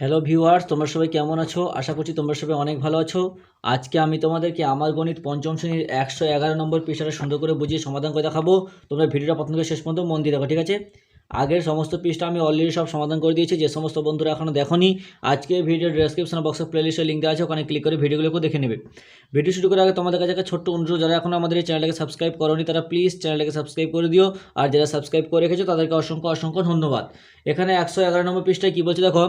Hello viewers তোমরা সবাই কেমন আছো? আশা করছি তোমরা সবাই অনেক ভালো আছো। আজকে আমি তোমাদেরকে আমার গণিত পঞ্চম শ্রেণির একশো এগারো নম্বর পৃষ্ঠাটা সুন্দর করে বুঝিয়ে সমাধান করে দেখাবো। তোমরা ভিডিওটা প্রথম থেকে শেষ পর্যন্ত মন দিয়ে দেখো, ঠিক আছে? আগের সমস্ত পৃষ্ঠা আমি অলরেডি সব সমাধান করে দিয়েছি, যে সমস্ত বন্ধুরা এখনও দেখোনি, আজকে ভিডিও ডেসক্রিপশন বক্সে প্লেলিস্টের লিঙ্ক দেওয়া আছে, ওখানে ক্লিক করে ভিডিওগুলোকে দেখে নেবে। ভিডিও শুরু করার আগে তোমাদের কাছে একটা ছোট্ট অনুরোধ, যারা এখনও আমাদের এই চ্যানেলটাকে সাবস্ক্রাইব করোনি, তারা প্লিজ চ্যানেলটাকে সাবস্ক্রাইব করে দিও, আর যারা সাবস্ক্রাইব করে রেখেছো, তাদেরকে অসংখ্য অসংখ্য ধন্যবাদ। এখানে একশো এগারো নম্বর পৃষ্ঠায় কী বলছে দেখো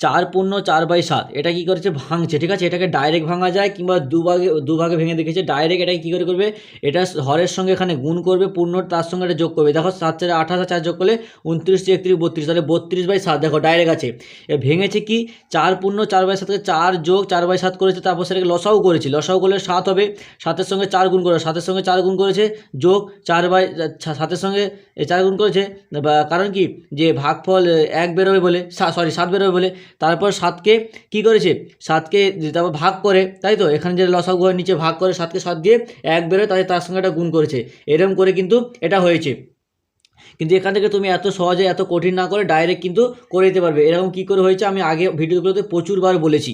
চার পূর্ণ চার বাই সাত। এটা কী করেছে? ভাঙছে, ঠিক আছে? এটাকে ডাইরেক্ট ভাঙা যায় কিংবা দুভাগে দুভাগে ভেঙে দেখেছে। ডাইরেক্ট এটাকে কী করে করবে? এটা হরের সঙ্গে এখানে গুণ করবে, পূর্ণ তার সঙ্গে এটা যোগ করবে। দেখো, সাত চারে আঠাশ চার যোগ করলে উনত্রিশ, একত্রিশ, বত্রিশ। তাহলে বত্রিশ বাই সাত, দেখো ডাইরেক্ট আছে। এ ভেঙেছে কি? চার পূর্ণ চার বাই সাতকে চার যোগ চার বাই সাত করেছে, তারপর সেটাকে লসাও করেছে। লসাও করলে সাত হবে, সাতের সঙ্গে চার গুণ করে সাতের সঙ্গে চার গুণ করেছে, যোগ চার বাই সাতের সঙ্গে চার গুণ করেছে। কারণ কি? যে ভাগফল এক বেরোবে বলে সরি সাত বেরোবে বলে, তারপর সাতকে কি করেছে? সাতকে তারপর ভাগ করে, তাই তো? এখানে যে লসাগু হয়, নিচে ভাগ করে সাতকে সাত দিয়ে এক বেরোয়, তাই তার সঙ্গে একটা গুণ করেছে। এরকম করে কিন্তু এটা হয়েছে। কিন্তু এখান থেকে তুমি এত সহজে, এত কঠিন না করে ডাইরেক্ট কিন্তু করে দিতে পারবে। এরকম কী করে হয়েছে? আমি আগে ভিডিওগুলোতে প্রচুরবার বলেছি।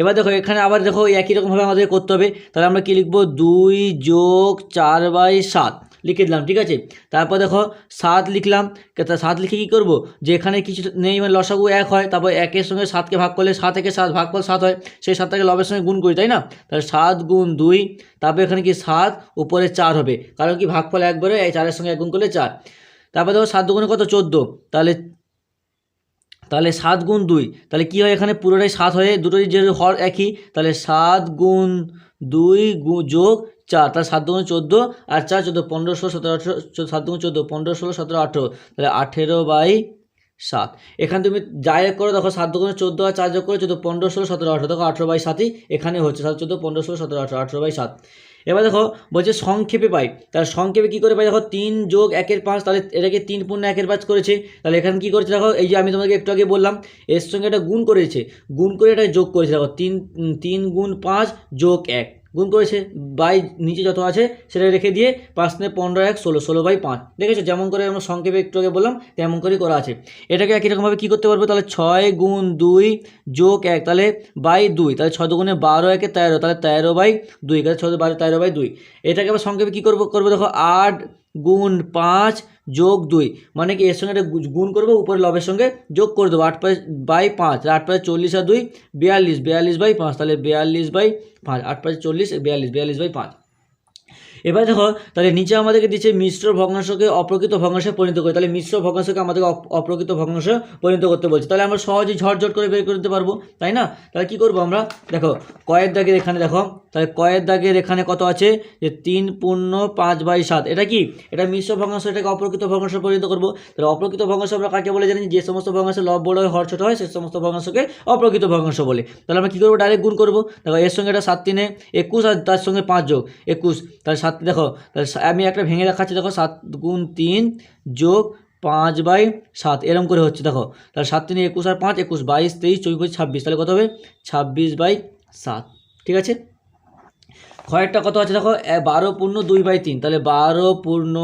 এবার দেখো, এখানে আবার দেখো, একই রকমভাবে আমাদের করতে হবে। তাহলে আমরা কী লিখব? দুই যোগ চার বাই সাত। লিখে দিলাম, ঠিক আছে? তারপর দেখো, সাত লিখলাম সাত লিখে কী করব? যে এখানে কিছু নেই মানে লসাগু এক হয়, তারপর একের সঙ্গে সাতকে ভাগ করলে সাত একে সাত ভাগ করলে সাত হয়, সেই সাতটাকে লবের সঙ্গে গুণ করি, তাই না? তাহলে সাত গুণ দুই, তারপর এখানে কি সাত, উপরে চার হবে। কারণ কি ভাগফল একবারে এই চারের সঙ্গে এক গুণ করলে চার। তারপর দেখো, সাত দুগুণে কত? চোদ্দ। তাহলে তাহলে সাত গুণ দুই, তাহলে কী হয় এখানে? পুরোটাই সাত হয়ে দুটোই যে হর একই, তাহলে সাত গুণ দুই যোগ চার, তাহলে সাত দুগুণ চোদ্দ আর চার চোদ্দ, পনেরো, ষোলো, সতেরো, আঠেরো সাত দুগুণ চোদ্দ, পনেরো, ষোলো, সতেরো, আঠেরো, তাহলে আঠেরো বাই সাত। এখানে তুমি যাই করো, দেখো সাত দুগুণে চোদ্দ আর চার যোগ করে, চোদ্দ, পনেরো, ষোলো, সতেরো, আঠেরো, দেখো আঠেরো বাই সাতই এখানে হচ্ছে, সাত চোদ্দ, পনেরো, ষোলো, সতেরো, আঠেরো আঠেরো বাই সাত। এবার দেখো বলছে সংক্ষেপে পাই, তাহলে সংক্ষেপে কী করে পাই, দেখো তিন যোগ একের পাঁচ, তাহলে এটাকে তিন পূর্ণ একের পাঁচ করেছে, তাহলে এখানে কী করেছে দেখো, এই যে আমি তোমাকে একটু আগে বললাম, এর সঙ্গে এটা গুণ করেছে, গুণ করে এটা যোগ করেছে, দেখো তিন তিন গুণ পাঁচ যোগ এক। গুণ করেছে বাই নিচে যত আছে সেটা রেখে দিয়ে পাঁচ নে পনেরো এক ষোলো ষোলো বাই পাঁচ। দেখেছ? যেমন করে আমরা সংক্ষেপে একটু আগে বললাম, তেমন করেই করা আছে। এটাকে একই রকমভাবে কী করতে পারব? তাহলে ছয় গুণ দুই যোগ এক, তাহলে বাই দুই। তাহলে ছয় দুগুণে বারো একে তেরো, তাহলে তেরো বাই দুই। তাহলে ছয় বারো, তেরো বাই দুই। এটাকে আবার সংক্ষেপে কী করব করব? দেখো, আট গুণ পাঁচ যোগ দুই। মানে কি, এর সঙ্গে একটা গু- গুণ করব উপরে লবের সঙ্গে যোগ করে দেবো। আট পাঁচ বাই পাঁচ আট পাঁচ চল্লিশ আর দুই, বিয়াল্লিশ। বিয়াল্লিশ বাই পাঁচ, তাহলে বিয়াল্লিশ বাই পাঁচ আট পাঁচ চল্লিশ বিয়াল্লিশ বিয়াল্লিশ বাই পাঁচ এবার দেখো, তাহলে নিচে আমাদেরকে দিচ্ছে মিশ্র ভগ্নাংশকে অপ্রকৃত ভগ্নাংশে পরিণত করে। তাহলে মিশ্র ভগ্নাংশকে আমাদেরকে অপ্রকৃত ভগ্নাংশে পরিণত করতে বলছে। তাহলে আমরা সহজেই ঝটঝট করে বের করতে পারব, তাই না? তাহলে কি করব আমরা? দেখো, কয়ের দাগের এখানে দেখো, তাহলে কয়ের দাগের এখানে কত আছে? যে তিন পূর্ণ পাঁচ বাই সাত। এটা কি? এটা মিশ্র ভগ্নাংশ, এটাকে অপ্রকৃত ভগ্নাংশে পরিণত করব। তাহলে অপ্রকৃত ভগ্নাংশ আমরা কাকে বলে জানি? যে সমস্ত ভগ্নাংশে লব বড় হয় হর ছোট হয় সেই সমস্ত ভগ্নাংশকে অপ্রকৃত ভগ্নাংশ বলে। তাহলে আমরা কী করব? ডাইরেক্ট গুণ করব। দেখো, এর সঙ্গে এটা সাত তিনে একুশ আর তার সঙ্গে পাঁচ যোগ। একুশ, তাহলে সাত, দেখো, তাহলে আমি একটা ভেঙে দেখাচ্ছি, দেখো, সাত গুণ তিন যোগ পাঁচ বাই সাত, এরম করে হচ্ছে, দেখো। তাহলে সাত তিনে একুশ আর পাঁচ, একুশ বাইশ, তেইশ, চব্বিশ, পঁচিশ, ছাব্বিশ, তাহলে কত হবে? ছাব্বিশ বাই সাত, ঠিক আছে? খয়েরটা কত আছে, দেখো? বারো পূর্ণ দুই বাই তিন, তাহলে বারো পূর্ণ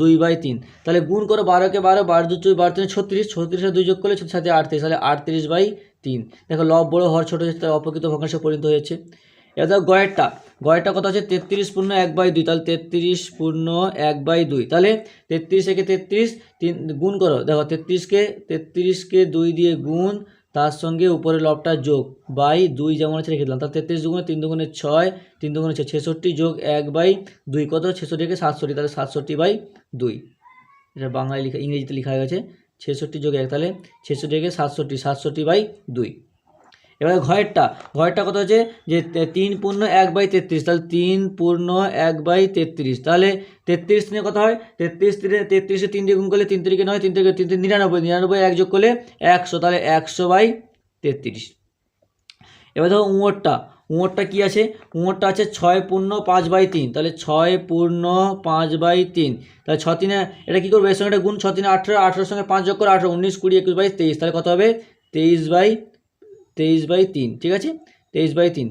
দুই বাই তিন, তাহলে গুণ করো বারোকে বারো বারো দু চব্বিশ, বারো তিন, ছত্রিশ, ছত্রিশে দুই যোগ করলে ছত্রিশ সাথে আটত্রিশ, তাহলে আটত্রিশ বাই তিন। দেখো, লব বড় হর ছোটো অপ্রকৃত ভগ্নাংশে পরিণত হয়েছে। এবার দেখো গয়েরটা গয়েরটা কত আছে? তেত্রিশ পূর্ণ এক বাই দুই। তাহলে তেত্রিশ পূর্ণ এক বাই দুই। তাহলে তেত্রিশ একে তেত্রিশ তিন গুণ করো। দেখো তেত্রিশকে তেত্রিশকে দুই দিয়ে গুণ, তার সঙ্গে উপরে লবটা যোগ বাই দুই যেমন আছে রেখে দিলাম। তাহলে তেত্রিশ দুগুণে তিন দুগুণে ছয়, তিন দুগুণে ছয়, ছেষট্টি যোগ এক বাই দুই। কত? ছেষট্টিকে সাতষট্টি। তাহলে সাতষট্টি বাই দুই। এটা বাংলায় লেখা, ইংরেজিতে লেখা গেছে। ছেষট্টি যোগ এক, তাহলে ছেষট্টিকে সাতষট্টি সাতষট্টি বাই দুই। এবার ঘরেরটা ঘরেরটা কত হচ্ছে যে তিন পূর্ণ এক বাই তেত্রিশ, তাহলে তিন পূর্ণ এক বাই তেত্রিশ, তাহলে তেত্রিশ তিনে কত হয়, তেত্রিশ তিনে, তেত্রিশে তিন দিয়ে গুণ করলে তিন তিরিকে নয়, তিন থেকে তিন তিন, নিরানব্বই নিরানব্বই এক যোগ করলে একশো, তাহলে একশো বাই তেত্রিশ। এবার ধরো উঁয়োরটা উঁয়োরটা কী আছে? উঁয়োরটা আছে ছয় পূর্ণ পাঁচ বাই তিন, তাহলে ছয় পূর্ণ পাঁচ বাই তিন, তাহলে ছ তিনে, এটা কী করবে? এর সঙ্গে একটা গুণ ছ তিনে আঠেরো, আঠেরোর সঙ্গে পাঁচ যোগ করে আঠেরো, উনিশ কুড়ি, একুশ বাইশ তেইশ, তাহলে কত হবে? তেইশ বাই তেইশ বাই তিন, ঠিক আছে? তেইশ বাই তিন।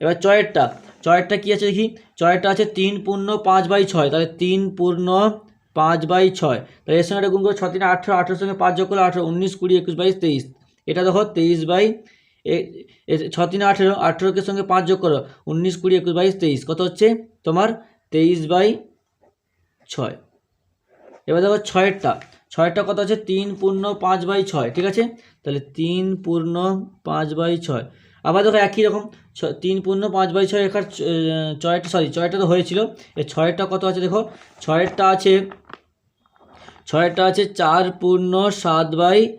এবার চয়েরটা চয়েরটা কী আছে দেখি? চয়েরটা আছে তিন পূর্ণ পাঁচ বাই ছয়, তাহলে তিন পূর্ণ পাঁচ বাই ছয়। তাহলে এর সঙ্গে গুণ করে ছ তিনে, আঠেরো, আঠেরোর সঙ্গে পাঁচ যোগ করলে আঠেরো, উনিশ, কুড়ি, একুশ বাইশ তেইশ। এটা দেখো তেইশ বাই ছ তিন, আঠেরো আঠেরোকে সঙ্গে পাঁচ যোগ করো, উনিশ, কুড়ি, একুশ বাইশ তেইশ। কত হচ্ছে? তোমার তেইশ বাই ছয়। এবার দেখো ছয়েরটা ছয়েরটা কত আছে? তিন পূর্ণ পাঁচ বাই ছয়, ঠিক আছে? তাহলে তিন পূর্ণ পাঁচ বাই ছয়। আবার দেখো একই রকম, ছ- তিন পূর্ণ পাঁচ বাই ছয় এখানে ছয়টা সরি ছয়টা তো হয়েছিল। এই ছয়েরটা কত আছে দেখো? ছয়েরটা আছে ছয়েরটা আছে চার পূর্ণ সাত বাই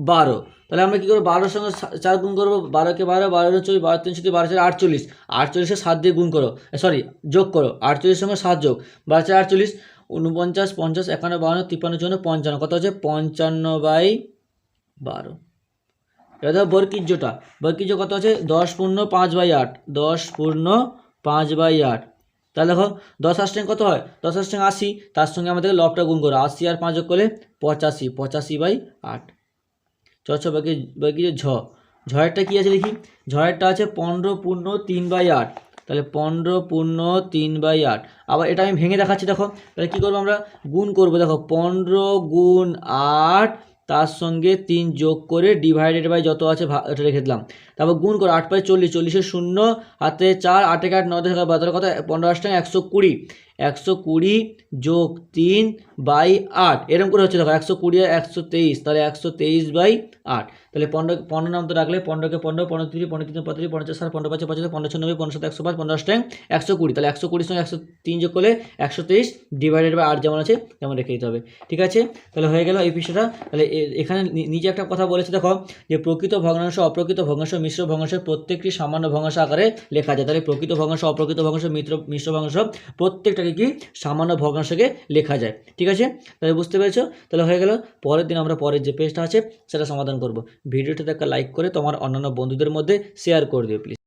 বারো। তাহলে আমরা কী করব? বারোর সঙ্গে চার গুণ করব, বারোকে বারো বারো চল্লিশ বারো তিন বারো চার আটচল্লিশ। আটচল্লিশে সাত দিয়ে গুণ করো সরি যোগ করো, আটচল্লিশের সঙ্গে সাত যোগ, বারো চার আটচল্লিশ উনপঞ্চাশ পঞ্চাশ, একান্ন বাহান্ন তিপ্পান্ন, চুয়ান্ন, পঞ্চান্ন। কত হচ্ছে? পঞ্চান্ন বাই বারো। এবার দেখো বর্কিজ্যটা। বর্কিজ্য কত আছে দশ পূর্ণ পাঁচ বাই আট। দশ পূর্ণ পাঁচ বাই আট। তাহলে দেখো, দশ আষ্টাং কত হয়? দশ আষ্টাং আশি। তার সঙ্গে আমাদের লবটা গুণ করো। আশি আর পাঁচ করলে পঁচাশি। পঁচাশি বাই আট। ছ ছ বাকি বাকি ঝ। ঝয়েরটা কী আছে দেখি? ঝয়েরটা আছে পনেরো পূর্ণ তিন বাই আট। তাহলে পনেরো পূর্ণ তিন বাই আট। আবার এটা আমি ভেঙে দেখাচ্ছি, দেখো। তাহলে কী করব আমরা? গুণ করব, দেখো, পনেরো গুণ আট, তার সঙ্গে তিন যোগ করে ডিভাইডেড বাই যত আছে এটা রেখে দিলাম। তারপর গুণ করো, আট পাই চল্লিশ চল্লিশের শূন্য, হাতে চার আটে আট, নয়, দশ এগারো কথা পনেরো আটটা একশো কুড়ি। একশো কুড়ি যোগ তিন বাই আট। এরকম করে হচ্ছে, দেখো, একশো কুড়ি আর একশো তেইশ, তাহলে একশো তেইশ বাই আট। তাহলে পনেরো পনেরো নাম তো রাখলে, পনেরোকে পনেরো পনেরো তিরিশ, পনেরো তিন, পঁয়ত্রিশ, পনেরো চার পনেরো পাঁচ পঁচাত্তর পনেরো ছয় পনেরো সাত, একশো পাঁচ, পনেরো আটটা একশো কুড়ি। তাহলে একশো কুড়ির সঙ্গে একশো তিন যোগ করলে একশো তেইশ ডিভাইডেড বাই আট যেমন আছে, তেমন রেখে দিতে হবে। ঠিক আছে? তাহলে হয়ে গেল এই বিষয়টা তাহলে এখানে নি- নিচে একটা কথা বলেছে, দেখো, যে প্রকৃত ভগ্নাংশ, অপ্রকৃত ভগ্নাংশ, মিশ্র ভগ্নাংশের প্রত্যেকটি সামান্য ভগ্নাংশ আকারে লেখা যায় তাহলে প্রকৃত ভগ্নাংশ, অপ্রকৃত ভগ্নাংশ, মিত্র, মিশ্র ভগ্নাংশ প্রত্যেকটাকে কি? সামান্য ভগ্নাংশকে লেখা যায়। ঠিক আছে? তাহলে বুঝতে পেরেছ? তাহলে হয়ে গেল। পরের দিন আমরা পরের যে পেজটা আছে, সেটা সমাধান করব। ভিডিওটা দেখা লাইক করে তোমার অন্যান্য বন্ধুদের মধ্যে শেয়ার করে দিও প্লিজ